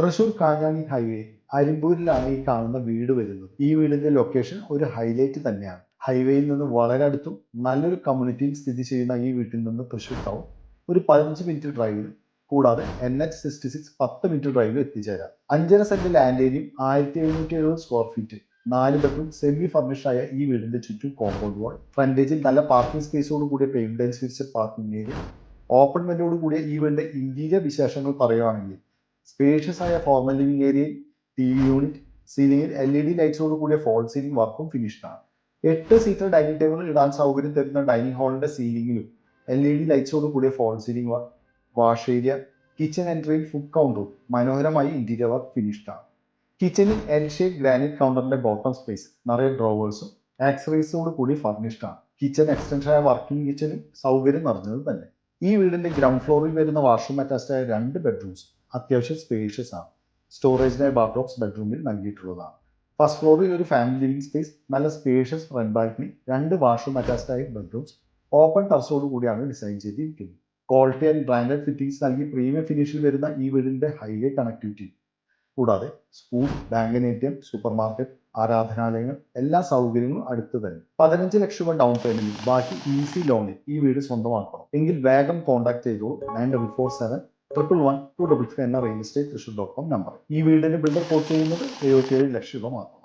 Thrissur Kanjani highway അരിമ്പൂരിലാണ് ഈ കാണുന്ന വീട് വരുന്നത്. ഈ വീടിന്റെ ലൊക്കേഷൻ ഒരു ഹൈലൈറ്റ് തന്നെയാണ്. ഹൈവേയിൽ നിന്ന് വളരെ അടുത്തും നല്ലൊരു കമ്മ്യൂണിറ്റിയിൽ സ്ഥിതി ചെയ്യുന്ന ഈ വീട്ടിൽ നിന്ന് തൃശൂർ ടൗൺ ഒരു പതിനഞ്ച് മിനിറ്റ് ഡ്രൈവിൽ കൂടാതെ എൻ എച്ച് സിക്സ്റ്റി സിക്സ് പത്ത് മിനിറ്റ് ഡ്രൈവിൽ എത്തിച്ചേരാം. അഞ്ചര സെന്റ് ലാൻഡ് ഏരിയയും ആയിരത്തി എഴുന്നൂറ്റി എഴുപത് സ്ക്വയർ ഫീറ്റ് നാല് ബെഡ്റൂം സെമി ഫർണിഷ്ഡ് ആയ ഈ വീടിന്റെ ചുറ്റും കോമ്പൗണ്ട് വാൾ ഫ്രണ്ടേജിൽ നല്ല പാർക്കിംഗ് സ്പേസോട് കൂടിയ paint feature parking area open മെന്റോട് കൂടിയ ഈ വീടിന്റെ ഇന്റീരിയർ വിശേഷങ്ങൾ പറയുകയാണെങ്കിൽ സ്പേഷ്യസ് ആയ ഫോർമൽ ലിവിംഗ് ഏരിയയിൽ ടി വി യൂണിറ്റ് സീലിംഗിൽ എൽ ഇ ഡി ലൈറ്റ്സോട് കൂടിയ ഫോൾ സീലിംഗ് വർക്കും ഫിനിഷ്ഡ് ആണ്. എട്ട് സീറ്റർ ഡൈനിങ് ടേബിൾ ഇടാൻ സൗകര്യം തരുന്ന ഡൈനിങ് ഹാളിന്റെ സീലിംഗിലും എൽ ഇ ഡി ലൈറ്റ്സോട് കൂടിയ false ceiling work wash area kitchen എൻട്രിയിൽ food കൗണ്ടറും മനോഹരമായി ഇന്റീരിയർ വർക്ക് ഫിനിഷ്ഡ് ആണ്. കിച്ചണിൽ എൽ ഷേപ്പ് ഗ്രാനൈറ്റ് കൗണ്ടറിന്റെ ബോട്ടം സ്പേസ് നിറയെ ഡ്രോവേഴ്സും ആക്സറീസോട് കൂടി ഫർണിഷ്ഡ് ആണ്. കിച്ചൺ എക്സ്റ്റൻഷൻ ആയ വർക്കിംഗ് കിച്ചണും സൗകര്യം നിറഞ്ഞത് തന്നെ ഈ വീടിന്റെ ഗ്രൗണ്ട് ഫ്ലോറിൽ വരുന്ന വാഷ്റൂം അറ്റാച്ച്ഡ് ആയ രണ്ട് ബെഡ്റൂംസ് അത്യാവശ്യം സ്പേഷ്യസ് ആണ്. സ്റ്റോറേജിനായി ബാത്റൂംസ് ബെഡ്റൂമിൽ നൽകിയിട്ടുള്ളതാണ്. ഫസ്റ്റ് ഫ്ലോറിൽ ഒരു ഫാമിലി ലിവിംഗ് സ്പേസ് നല്ല സ്പേഷ്യസ് ഫ്രണ്ട് ബാൽക്കണി രണ്ട് വാഷ്റൂം അറ്റാച്ച്ഡ് ആയ ബെഡ്റൂംസ് ഓപ്പൺ ടെറസോട് കൂടിയാണ് ഡിസൈൻ ചെയ്തിരിക്കുന്നത്. ക്വാളിറ്റി ആൻഡ് ബ്രാൻഡഡ് ഫിറ്റിംഗ്സ് നൽകി പ്രീമിയം ഫിനിഷിൽ വരുന്ന ഈ വീടിന്റെ ഹൈവേ കണക്ടിവിറ്റി കൂടാതെ school bank A T M supermarket ആരാധനാലയങ്ങൾ എല്ലാ സൗകര്യങ്ങളും അടുത്ത് തന്നെ. പതിനഞ്ച് ലക്ഷം ഡൗൺ പേയ്മെന്റിൽ ബാക്കി ഈസി ലോണിൽ ഈ വീട് സ്വന്തമാക്കണം. എങ്കിൽ വേഗം കോൺടാക്ട് ചെയ്തോളൂ. Nine double four seven triple one two double three എന്ന real estate Thrissur dot com number ഈ വീടിന് ബിൽഡർ കോട്ട് ചെയ്യുന്നത് എഴുപത്തിയേഴ് ലക്ഷം രൂപ മാത്രം.